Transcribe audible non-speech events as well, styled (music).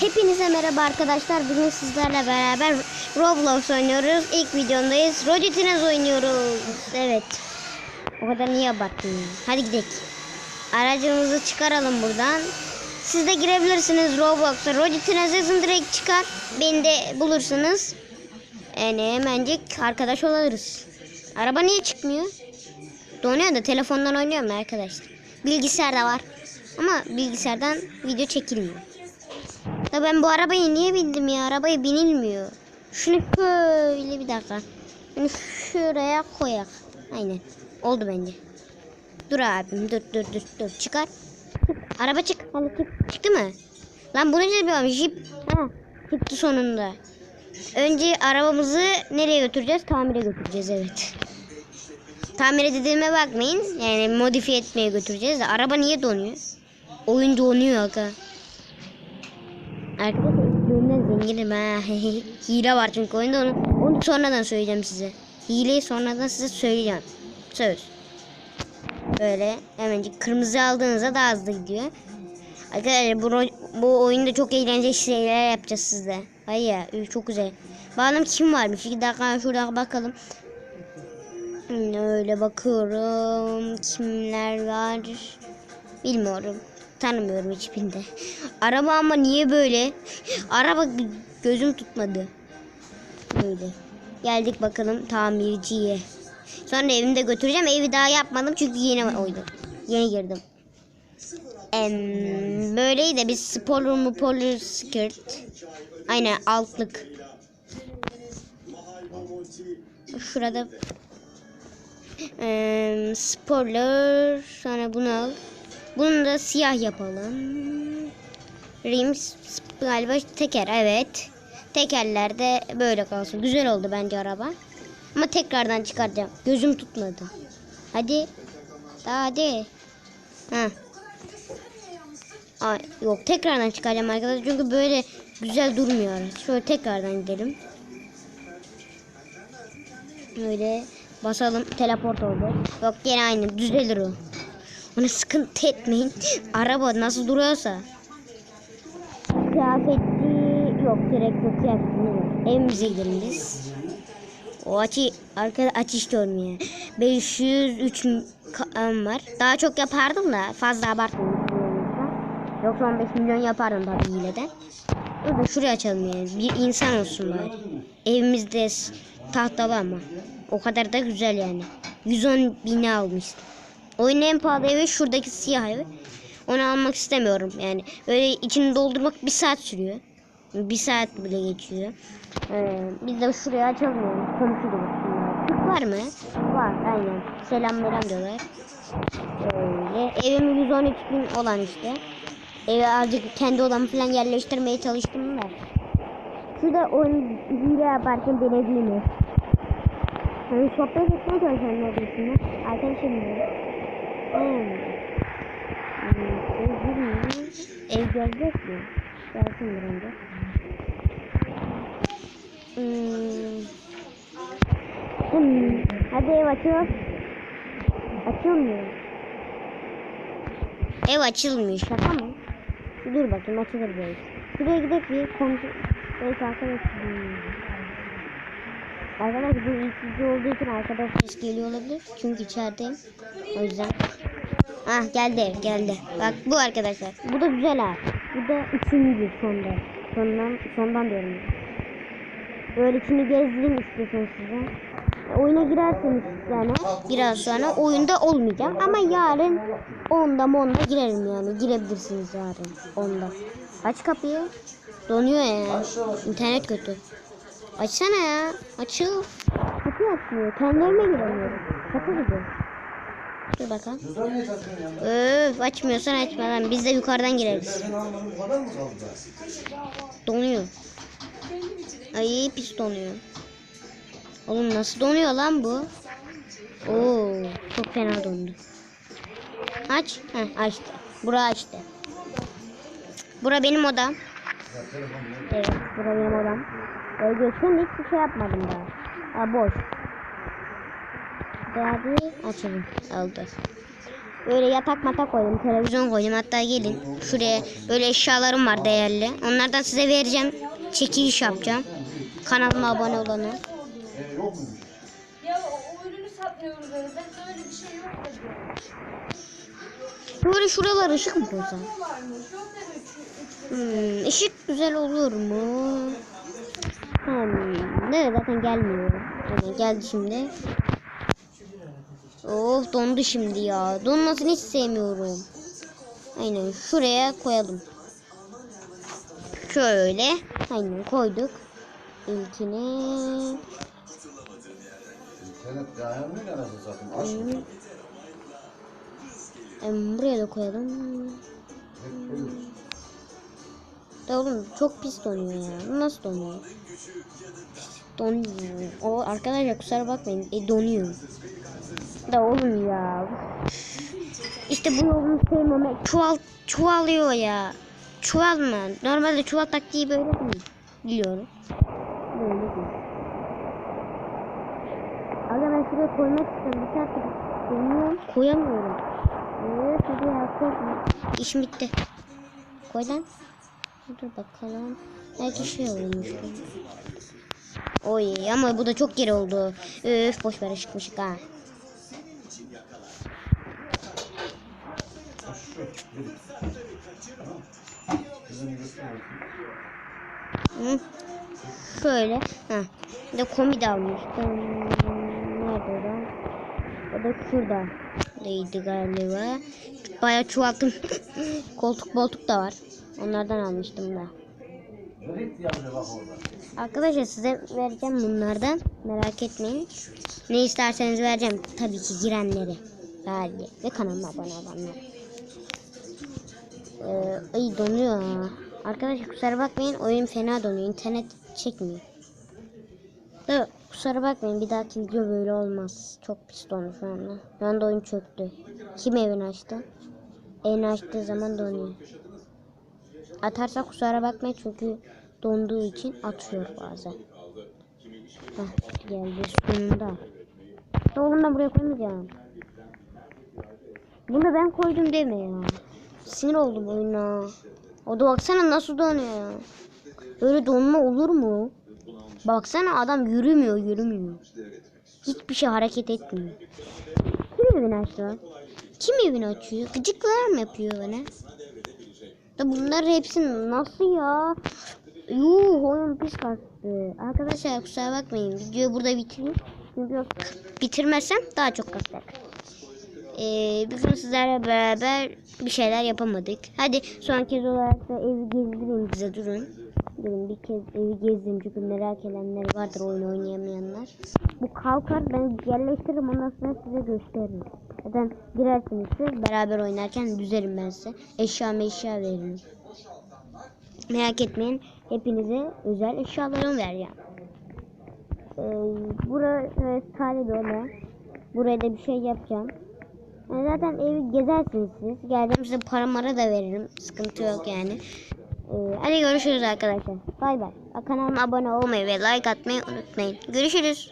Hepinize merhaba arkadaşlar. Bugün sizlerle beraber Roblox oynuyoruz. İlk videondayız. Rogetines oynuyoruz. Evet. O kadar niye abarttın? Hadi gidelim. Aracımızı çıkaralım buradan. Siz de girebilirsiniz Roblox'a. Rogetines yazın direkt çıkar. Beni de bulursunuz. Yani hemencik arkadaş oluruz. Araba niye çıkmıyor? Donuyor da telefondan oynuyorum arkadaşlar. Bilgisayar da var. Ama bilgisayardan video çekilmiyor. Da ben bu arabayı niye bindim ya? Arabaya binilmiyor. Şunu şöyle bir dakika. Şunu şuraya koyak. Aynen. Oldu bence. Dur abim dur dur dur dur. Çıkar. Çık. Araba çık. Hadi çık. Çıktı mı? Lan bunu ne yapıyorum? Jip. Ha, çıktı sonunda. Önce arabamızı nereye götüreceğiz? Tamire götüreceğiz evet. Tamir dediğime bakmayın. Yani modifiye etmeye götüreceğiz. Araba niye donuyor? Oyun donuyor aga. Arkadaşlar oyundan zenginim ha. (laughs) Hile var çünkü oyunda onu, onu sonradan söyleyeceğim size. Hileyi sonradan size söyleyeceğim. Söz. Böyle hemencik kırmızı aldığınızda daha hızlı gidiyor. Arkadaşlar bu, bu oyunda çok eğlenceli şeyler yapacağız sizle. Hayır çok güzel. Bakalım kim varmış? İki dakika şuradan bakalım. Hmm, Öyle bakıyorum. Kimler var? Bilmiyorum. Tanımıyorum hiçbirinde. Araba ama niye böyle? Araba gö- gözüm tutmadı. Böyle. Geldik bakalım tamirciye. Sonra evimde götüreceğim. Evi daha yapmadım çünkü yeni oydu. Yeni girdim. Em, böyleydi biz spoiler mupolar skirt. Aynen altlık. Şurada Eee spoiler sonra bunu al. Bunu da siyah yapalım. Rims galiba teker evet. Tekerler de böyle kalsın. Güzel oldu bence araba. Ama tekrardan çıkaracağım. Gözüm tutmadı. Hadi. Daha hadi. Ha. Ay, yok tekrardan çıkaracağım arkadaşlar. Çünkü böyle güzel durmuyor. Şöyle tekrardan gidelim. Öyle basalım teleport oldu. Yok gene aynı düzelir o. Ona sıkıntı etmeyin. Araba nasıl duruyorsa. Kıyafetli yok direkt yok kıyafetli yok. Evimize gidelim biz. O açı arkada açış görmüyor. 503 kan var. Daha çok yapardım da fazla abartmayayım. Yoksa 15 milyon yapardım tabii hileden. Dur şuraya açalım yani. Bir insan olsun bari. Evimizde tahtalı ama. O kadar da güzel yani. 110 bini almıştım. Oyunun en pahalı evi şuradaki siyah evi. Onu almak istemiyorum yani. Öyle içini doldurmak bir saat sürüyor. Bir saat bile geçiyor. Ee, biz de şuraya açalım yani. Türk var mı? Var aynen. Selam selam diyorlar. Öyle. Evim 113 bin olan işte. Eve azıcık kendi odamı falan yerleştirmeye çalıştım da. Şurada oyun hile yaparken denediğimi. Hani sohbet etmeye çalışıyorum neredeyse. Arkadaşım diyor. Ev gelecek mi? Gelsin bir önce. Hmm. Hadi ev açıyor. Açılmıyor. Ev açılmıyor. Şaka mı? Dur bakayım açılır bu ev. Şuraya gidelim bir komşu. Evet arkadaşlar. Arkadaşlar bu ilk olduğu için arkadaş ses geliyor olabilir. Çünkü içerideyim. O yüzden. Ah geldi geldi. Bak bu arkadaşlar. Bu da güzel ha. Bu da üçüncü sonda. Sondan, sondan diyorum. Böyle içini gezdireyim istiyorsanız size. Oyuna girerseniz yani biraz sonra oyunda olmayacağım ama yarın onda monda girerim yani girebilirsiniz yarın onda. Aç kapıyı. Donuyor ya. İnternet kötü. Açsana ya. Açıl. Kapı açmıyor. Kendi evime giremiyorum. Kapı gibi. Dur bakalım. Öf açmıyorsan açma lan. Biz de yukarıdan gireriz. Donuyor. Ay pis donuyor. Oğlum nasıl donuyor lan bu? Oo çok fena dondu. Aç. Heh, açtı. Bura açtı. Bura benim odam. Evet, bura benim odam. Ee, göstereyim hiçbir şey yapmadım daha. Ha boş. Bir açalım. Oldu. öyle yatak matak koydum. Televizyon koydum. Hatta gelin şuraya böyle eşyalarım var değerli. Onlardan size vereceğim. Çekiliş yapacağım. Kanalıma abone olanı. Yok muymuş? Ya o, ürünü satmıyoruz öyle. Ben öyle bir şey yok. Böyle şuralar ışık mı üç Hmm, ışık güzel olur mu? Hmm, ne zaten gelmiyor. Evet, geldi şimdi. Of dondu şimdi ya. Donmasını hiç sevmiyorum. Aynen şuraya koyalım. Şöyle. Aynen koyduk. İlkini. İnternet. Aç mı? Em, buraya da koyalım. Hep koyuyoruz. Da oğlum çok pis donuyor ya. Nasıl donuyor? Donuyor. O arkadaşlar kusura bakmayın. E, donuyor. Da oğlum ya. İşte bu yolunu sevmemek. Çuval, çuvalıyor ya. Çuval mı? Normalde çuval taktiği böyle değil. Biliyorum. Böyle değil. Aga ben şuraya koymak istiyorum. Bir saattir deniyorum. Koyamıyorum. Evet hadi ya. İşim bitti. Koy lan. Dur bakalım. Belki şey olmuş. Oy ama bu da çok geri oldu. Öf boş ver ışık mışık ha. Hı. Şöyle. Ha. Bir de komi de almıştım. Nerede o? O da şurada. Değildi galiba. Bayağı çoğalttım. Koltuk boltuk da var. Onlardan almıştım da. Arkadaşlar size vereceğim bunlardan. Merak etmeyin. Ne isterseniz vereceğim. Tabii ki girenleri. Verdi. Ve kanalıma abone olanlar. Ee, ay donuyor. Arkadaşlar kusura bakmayın. Oyun fena donuyor. İnternet çekmiyor. Da kusura bakmayın. Bir dahaki video böyle olmaz. Çok pis dondu şu anda. Şu anda oyun çöktü. Kim evini açtı? Evini açtığı zaman donuyor. Atarsa kusura bakmayın çünkü donduğu için atıyor bazen. Hah geldi sonunda. Ya Oğlum ben buraya koymayacağım. Bunu ben koydum deme ya. Sinir oldum oyuna. O da baksana nasıl donuyor ya. Böyle donma olur mu? Baksana adam yürümüyor yürümüyor. Hiçbir şey hareket etmiyor. Kim evini açtı lan? Kim evini açıyor? Gıcıklar mı yapıyor bana? Da bunlar hepsi nasıl ya? Yuh oyun pis kastı. Arkadaşlar kusura bakmayın. Videoyu burada bitireyim. Çünkü bitirmezsem daha çok kasacak. Ee, bugün sizlerle beraber bir şeyler yapamadık. Hadi son kez olarak da evi gezdireyim bize durun. Durun bir kez evi gezdireyim çünkü merak edenler vardır oyun oynayamayanlar. Bu kalkar ben yerleştiririm ondan sonra size gösteririm. Zaten girersiniz siz beraber oynarken düzerim ben size. Eşya meşya veririm. Merak etmeyin hepinize özel eşyalarımı vereceğim. Ee, buraya tane böyle. Buraya da bir şey yapacağım. Yani zaten evi gezersiniz siz. Geldim size para mara da veririm. Sıkıntı yok yani. Ee, hadi görüşürüz arkadaşlar. Bay bay. Kanalıma abone olmayı ve like atmayı unutmayın. Görüşürüz.